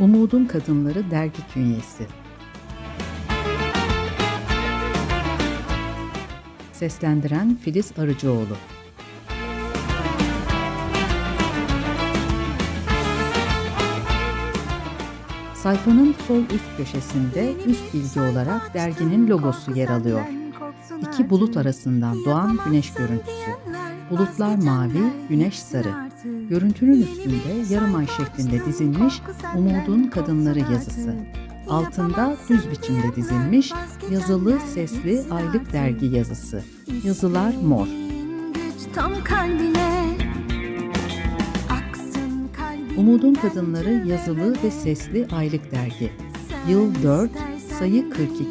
Umudun Kadınları dergi künyesi. Seslendiren Filiz Arıcıoğlu. Sayfanın sol üst köşesinde üst bilgi olarak derginin logosu yer alıyor. İki bulut arasından doğan güneş görüntüsü. Bulutlar mavi, güneş sarı. Görüntünün üstünde yarım ay şeklinde dizilmiş Umudun Kadınları yazısı. Altında düz biçimde dizilmiş yazılı sesli aylık dergi yazısı. Yazılar mor. Tam kalbine Umudun Kadınları yazılı ve sesli aylık dergi. Yıl 4, sayı 42,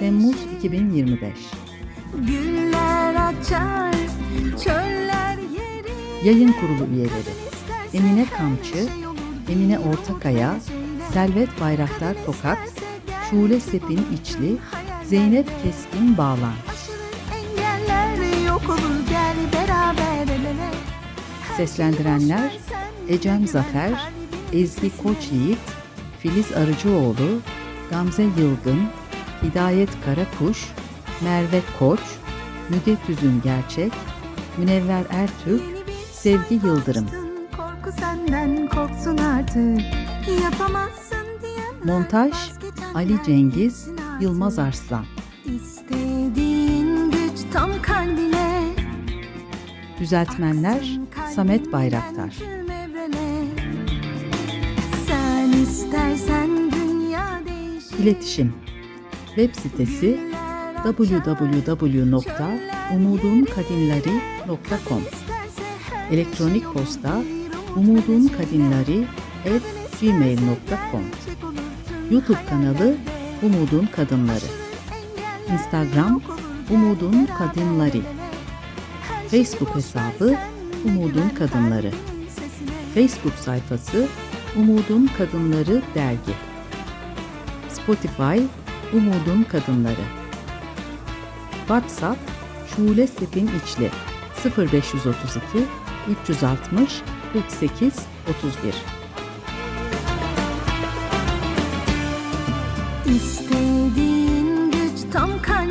Temmuz 2025. Güller açar yeri Yayın kurulu üyeleri Emine Kamçı, Emine Ortakaya, Selvet Bayraktar Tokat, Şule Sepin İçli, Zeynep Keskin Bağlan. Seslendirenler Ecem Zafer, Ezgi Koç Yiğit, Filiz Arıcıoğlu, Gamze Yılgın, Hidayet Karakuş, Merve Koç, Müge Tüzün Gerçek, Münevver Ertürk, Sevgi Yıldırım. Korku senden korksun artık Yapamazsın diyenler Montaj Ali Cengiz. Yılmaz Arslan. İstediğin güç tam kalbine Düzeltmenler Samet Bayraktar. Sen istersen dünya değişir İletişim Web sitesi www.umudunkadinleri.com Elektronik posta umudunkadinleri@gmail.com YouTube kanalı Umudun Kadınları. Instagram Umudun Kadınları. Facebook hesabı Umudun Kadınları. Facebook sayfası Umudun Kadınları Dergi. Spotify Umudun Kadınları. WhatsApp Şule Sepin İçli 0532 360 48 31 İstediğin güç tam kalbine